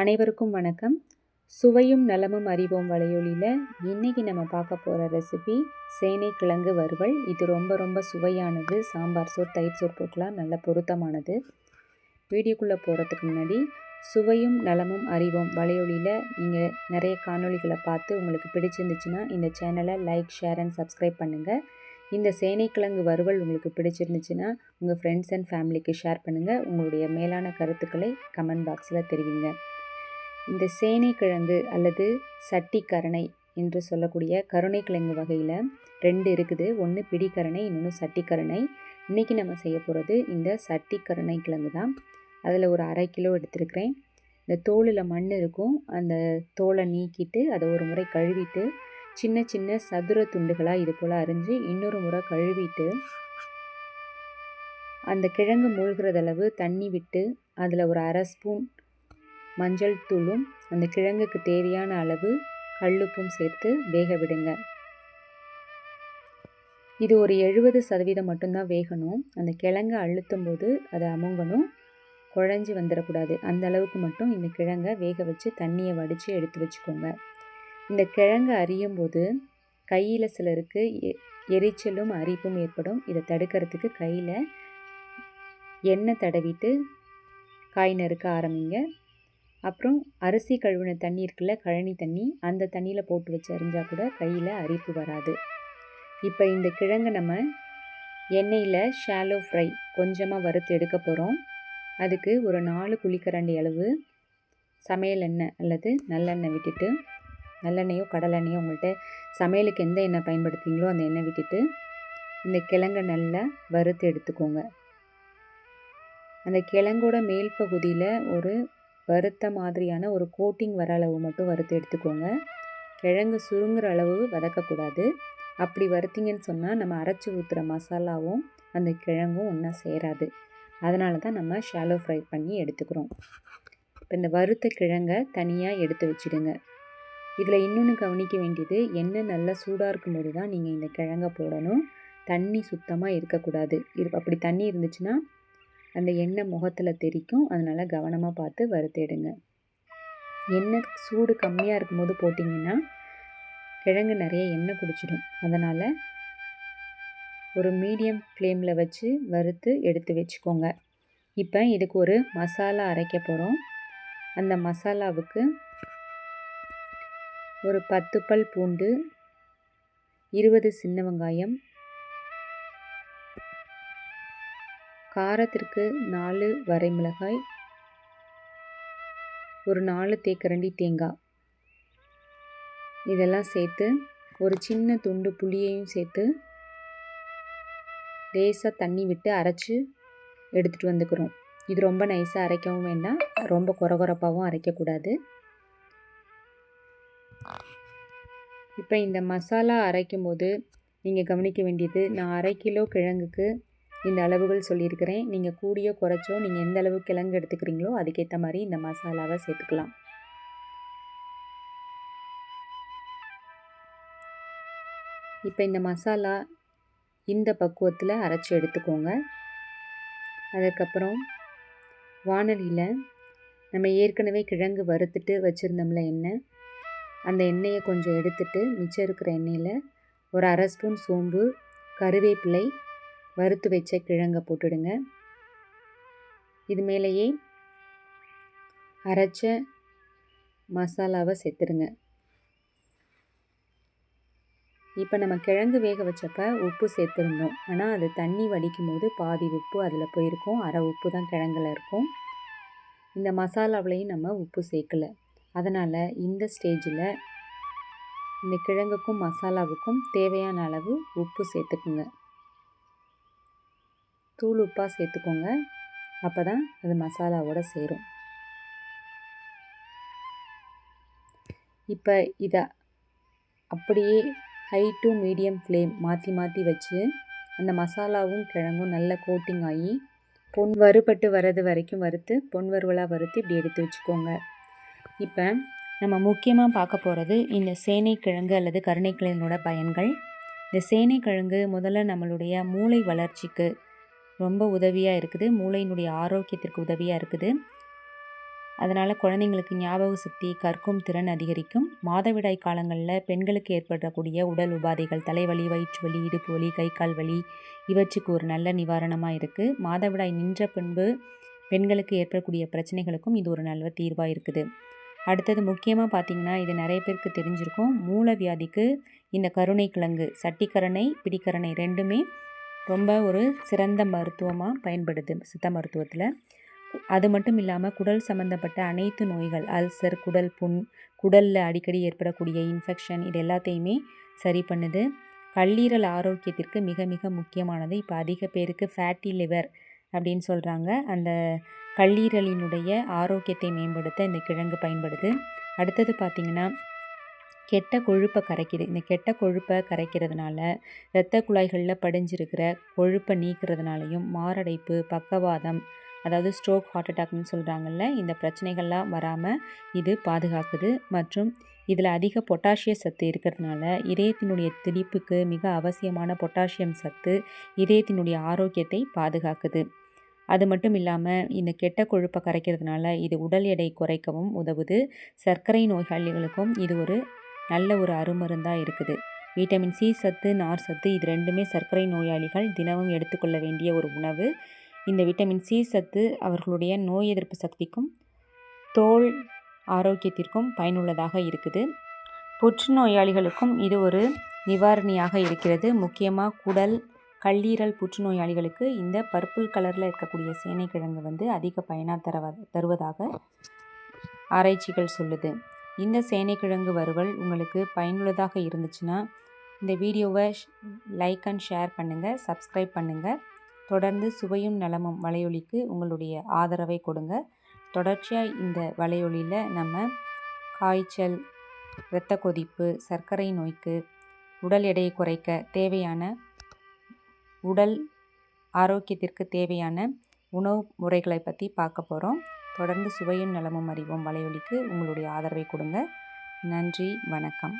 அனைவருக்கும் வணக்கம். சுவையும் நலமும் அறிவோம் வலையொலியில் இன்றைக்கி நம்ம பார்க்க போகிற ரெசிபி சேனை கிழங்கு வறுவல். இது ரொம்ப ரொம்ப சுவையானது. சாம்பார் சோறு தயிர் சோறு போக்கலாம் நல்ல பொருத்தமானது. வீடியோக்குள்ளே போகிறதுக்கு முன்னாடி சுவையும் நலமும் அறிவோம் வலையொலியில் நீங்கள் நிறைய காணொளிகளை பார்த்து உங்களுக்கு பிடிச்சிருந்துச்சுன்னா இந்த சேனலை லைக் ஷேர் அண்ட் சப்ஸ்கிரைப் பண்ணுங்கள் இந்த சேனைக்கிழங்கு வறுவல் உங்களுக்கு பிடிச்சிருந்துச்சுன்னா உங்கள் ஃப்ரெண்ட்ஸ் அண்ட் ஃபேமிலிக்கு ஷேர் பண்ணுங்கள் உங்களுடைய மேலான கருத்துக்களை கமெண்ட் பாக்ஸில் தெரிவிங்க. இந்த சேனைக்கிழங்கு அல்லது சட்டிக்கரணை என்று சொல்லக்கூடிய கருணைக்கிழங்கு வகையில் ரெண்டு இருக்குது. ஒன்று பிடிக்கரணை இன்னொன்று சட்டிக்கரணை. இன்றைக்கி நம்ம செய்ய போகிறது இந்த சட்டிக்கரணை கிழங்கு தான். அதில் ஒரு அரை கிலோ எடுத்துருக்கிறேன். இந்த தோலில் மண் இருக்கும். அந்த தோலை நீக்கிட்டு அதை ஒரு முறை கழுவிட்டு சின்ன சின்ன சதுர துண்டுகளாக இது போல் அரிஞ்சு இன்னொரு முறை கழுவிட்டு அந்த கிழங்கு மூழ்கிறதளவு தண்ணி விட்டு அதில் ஒரு அரை ஸ்பூன் மஞ்சள் தூளும் அந்த கிழங்குக்கு தேவையான அளவு கல்லுப்பும் சேர்த்து வேக விடுங்க. இது ஒரு எழுபது சதவீதம் மட்டும்தான் வேகணும். அந்த கிழங்கை அழுத்தும் போது அதை அமுங்கணும். குழஞ்சி வந்துடக்கூடாது. அந்த அளவுக்கு மட்டும் இந்த கிழங்கை வேக வச்சு தண்ணியை வடித்து எடுத்து வச்சுக்கோங்க. இந்த கிழங்கு அறியும் போது கையில் சிலருக்கு எரிச்சலும் அரிப்பும் ஏற்படும். இதை தடுக்கிறதுக்கு கையில் எண்ணெய் தடவிட்டு காய் நறுக்க ஆரம்பிங்க. அப்புறம் அரிசி கழுவின தண்ணி இருக்குல்ல கழனி தண்ணி அந்த தண்ணியில் போட்டு வச்சு அரிஞ்சால் கூட கையில் அரிப்பு வராது. இப்போ இந்த கிழங்கை நம்ம எண்ணெயில் ஷாலோ ஃப்ரை கொஞ்சமாக வறுத்து எடுக்க போகிறோம் அதுக்கு ஒரு நாலு குழிக்கரண்டி அளவு சமையல் எண்ணெய் அல்லது நல்லெண்ணெய் விட்டுட்டு நல்லெண்ணெயோ கடலெண்ணெயோ உங்கள்கிட்ட சமையலுக்கு எந்த எண்ணெய் பயன்படுத்துவீங்களோ அந்த எண்ணெய் விட்டுட்டு இந்த கிழங்கை நல்லா வறுத்து எடுத்துக்கோங்க. அந்த கிழங்கோட மேல் பகுதியில் ஒரு வறுத்த மாதிரியான ஒரு கோட்டிங் வர அளவு மட்டும் வறுத்து எடுத்துக்கோங்க. கிழங்கு சுருங்குற அளவு வதக்கக்கூடாது. அப்படி வறுத்திங்கன்னு சொன்னால் நம்ம அரைச்சி ஊற்றுற மசாலாவும் அந்த கிழங்கும் ஒன்றா சேராது. அதனால தான் நம்ம ஷாலோ ஃப்ரை பண்ணி எடுத்துக்கிறோம். இப்போ இந்த வறுத்த கிழங்கை தனியாக எடுத்து வச்சுடுங்க. இதில் இன்னொன்று கவனிக்க வேண்டியது எண்ணெய் நல்லா சூடாக இருக்கும்போது தான் நீங்கள் இந்த கிழங்க போடணும். தண்ணி சுத்தமாக இருக்கக்கூடாது. இரு அப்படி தண்ணி இருந்துச்சுன்னா அந்த எண்ணெய் முகத்தில் தெரிக்கும். அதனால் கவனமாக பார்த்து வறுத்தெடுங்க. எண்ணெய் சூடு கம்மியாக இருக்கும்போது போட்டிங்கன்னா கிழங்கு நிறைய எண்ணெய் குடிச்சிடும். அதனால் ஒரு மீடியம் ஃப்ளேமில் வச்சு வறுத்து எடுத்து வச்சுக்கோங்க. இப்போ இதுக்கு ஒரு மசாலா அரைக்க போகிறோம் அந்த மசாலாவுக்கு ஒரு பத்து பல் பூண்டு இருபது சின்ன வெங்காயம் காரத்திற்கு நாலு வரைமிளகாய் ஒரு நாலு தேக்கரண்டி தேங்காய் இதெல்லாம் சேர்த்து ஒரு சின்ன துண்டு புளியையும் சேர்த்து லேசாக தண்ணி விட்டு அரைச்சி எடுத்துகிட்டு வந்துக்கிறோம். இது ரொம்ப நைஸாக அரைக்கவும் வேண்டாம். ரொம்ப குறகுறப்பாகவும் அரைக்கக்கூடாது. இப்போ இந்த மசாலா அரைக்கும் போது நீங்கள் கவனிக்க வேண்டியது நான் அரை கிலோ கிழங்குக்கு இந்த அளவுகள் சொல்லியிருக்கிறேன். நீங்கள் கூடியோ குறைச்சோ நீங்கள் எந்த அளவு கிழங்கு எடுத்துக்கிறீங்களோ அதுக்கேற்ற மாதிரி இந்த மசாலாவை சேர்த்துக்கலாம். இப்போ இந்த மசாலா இந்த பக்குவத்தில் அரைச்சி எடுத்துக்கோங்க. அதுக்கப்புறம் வானலியில் நம்ம ஏற்கனவே கிழங்கு வறுத்துட்டு வச்சுருந்தோம்ல எண்ணெய் அந்த எண்ணெயை கொஞ்சம் எடுத்துட்டு மிச்சம் இருக்கிற எண்ணெயில் ஒரு அரை ஸ்பூன் சோம்பு கருவேப்பிலை வறுத்து வச்ச கிழங்கை போட்டுடுங்க. இது மேலேயே அரைச்ச மசாலாவை சேர்த்துடுங்க. இப்போ நம்ம கிழங்கு வேக வச்சப்ப உப்பு சேர்த்துருந்தோம். ஆனால் அது தண்ணி வடிக்கும் போது பாதி உப்பு அதில் போயிருக்கும். அரை உப்பு தான் கிழங்குல இருக்கும். இந்த மசாலாவிலையும் நம்ம உப்பு சேர்க்கலை. அதனால் இந்த ஸ்டேஜில் இந்த கிழங்குக்கும் மசாலாவுக்கும் தேவையான அளவு உப்பு சேர்த்துக்குங்க. தூள் உப்பாக சேர்த்துக்கோங்க. அப்போ தான் அது மசாலாவோட சேரும். இப்போ இதை அப்படியே ஹை டு மீடியம் ஃப்ளேம் மாற்றி மாற்றி வச்சு அந்த மசாலாவும் கிழங்கும் நல்ல கோட்டிங் ஆகி பொன் வறுபட்டு வர்றது வரைக்கும் வறுத்து பொன் வறுவலாக வறுத்து இப்படி எடுத்து வச்சுக்கோங்க. இப்போ நம்ம முக்கியமாக பார்க்க போகிறது இந்த சேனைக்கிழங்கு அல்லது கருணைக்கிழங்கோட பயன்கள். இந்த சேனைக்கிழங்கு முதல்ல நம்மளுடைய மூளை வளர்ச்சிக்கு ரொம்ப உதவியாக இருக்குது. மூளையினுடைய ஆரோக்கியத்திற்கு உதவியாக இருக்குது. அதனால் குழந்தைங்களுக்கு ஞாபக சக்தி கற்கும் திறன் அதிகரிக்கும். மாதவிடாய் காலங்களில் பெண்களுக்கு ஏற்படக்கூடிய உடல் உபாதைகள் தலைவலி வயிற்று வலி இடுப்பு வலி கை கால் வலி இவற்றுக்கு ஒரு நல்ல நிவாரணமாக இருக்குது மாதவிடாய் நின்ற பின்பு பெண்களுக்கு ஏற்படக்கூடிய பிரச்சனைகளுக்கும் இது ஒரு நல்ல தீர்வாக இருக்குது. அடுத்தது முக்கியமாக பார்த்திங்கன்னா இது நிறைய பேருக்கு தெரிஞ்சிருக்கும். மூலவியாதிக்கு இந்த கருணை கிழங்கு சட்டிக்கரணை பிடிக்கரணை ரெண்டுமே ரொம்ப ஒரு சிறந்த மருத்துவமாக பயன்படுது சித்த மருத்துவத்தில். அது மட்டும் இல்லாமல் குடல் சம்மந்தப்பட்ட அனைத்து நோய்கள் அல்சர் குடல் புண் குடலில் அடிக்கடி ஏற்படக்கூடிய இன்ஃபெக்ஷன் இது எல்லாத்தையுமே சரி பண்ணுது. கல்லீரல் ஆரோக்கியத்திற்கு மிக மிக முக்கியமானது. இப்போ அதிக பேருக்கு ஃபேட்டி லிவர் அப்படின்னு சொல்கிறாங்க அந்த கல்லீரலினுடைய ஆரோக்கியத்தை மேம்படுத்த இந்த கிழங்கு பயன்படுது. அடுத்தது பார்த்திங்கன்னா கெட்ட கொழுப்பை கரைக்குது. இந்த கெட்ட கொழுப்பை கரைக்கிறதுனால இரத்த குழாய்களில் படிஞ்சிருக்கிற கொழுப்பை நீக்கிறதுனாலையும் மாரடைப்பு பக்கவாதம் அதாவது ஸ்ட்ரோக் ஹார்ட் அட்டாக்னு சொல்கிறாங்கல்ல இந்த பிரச்சனைகள்லாம் வராமல் இது பாதுகாக்குது. மற்றும் இதில் அதிக பொட்டாசிய சத்து இருக்கிறதுனால இதயத்தினுடைய திடிப்புக்கு மிக அவசியமான பொட்டாசியம் சத்து இதயத்தினுடைய ஆரோக்கியத்தை பாதுகாக்குது. அது மட்டும் இல்லாமல் இந்த கெட்ட கொழுப்பை கரைக்கிறதுனால இது உடல் எடை குறைக்கவும் உதவுது. சர்க்கரை நோயாளிகளுக்கும் இது ஒரு நல்ல ஒரு அருமருந்தாக இருக்குது. விட்டமின் சி சத்து நார் சத்து இது ரெண்டுமே சர்க்கரை நோயாளிகள் தினமும் எடுத்துக்கொள்ள வேண்டிய ஒரு உணவு. இந்த விட்டமின் சி சத்து அவர்களுடைய நோய் எதிர்ப்பு சக்திக்கும் தோல் ஆரோக்கியத்திற்கும் பயனுள்ளதாக இருக்குது. புற்றுநோயாளிகளுக்கும் இது ஒரு நிவாரணியாக இருக்கிறது. முக்கியமாக குடல் கல்லீரல் புற்றுநோயாளிகளுக்கு இந்த பர்பிள் கலரில் இருக்கக்கூடிய சேனைக்கிழங்கு வந்து அதிக பயனாக தரவ தருவதாக ஆராய்ச்சிகள் சொல்லுது. இந்த சேனைக்கிழங்கு வறுவல் உங்களுக்கு பயனுள்ளதாக இருந்துச்சுன்னா இந்த வீடியோவை லைக் அண்ட் ஷேர் பண்ணுங்கள் சப்ஸ்கிரைப் பண்ணுங்கள் தொடர்ந்து சுவையும் நலமும் வலையொலிக்கு உங்களுடைய ஆதரவை கொடுங்க. தொடர்ச்சியாக இந்த வலையொலியில் நம்ம காய்ச்சல் இரத்த கொதிப்பு சர்க்கரை நோய்க்கு உடல் எடையை குறைக்க தேவையான உடல் ஆரோக்கியத்திற்கு தேவையான உணவு முறைகளை பற்றி பார்க்க போகிறோம் தொடர்ந்து சுவையும் நலமும் அறிவோம். வலையொலிக்கு உங்களுடைய ஆதரவை கொடுங்க. நன்றி வணக்கம்.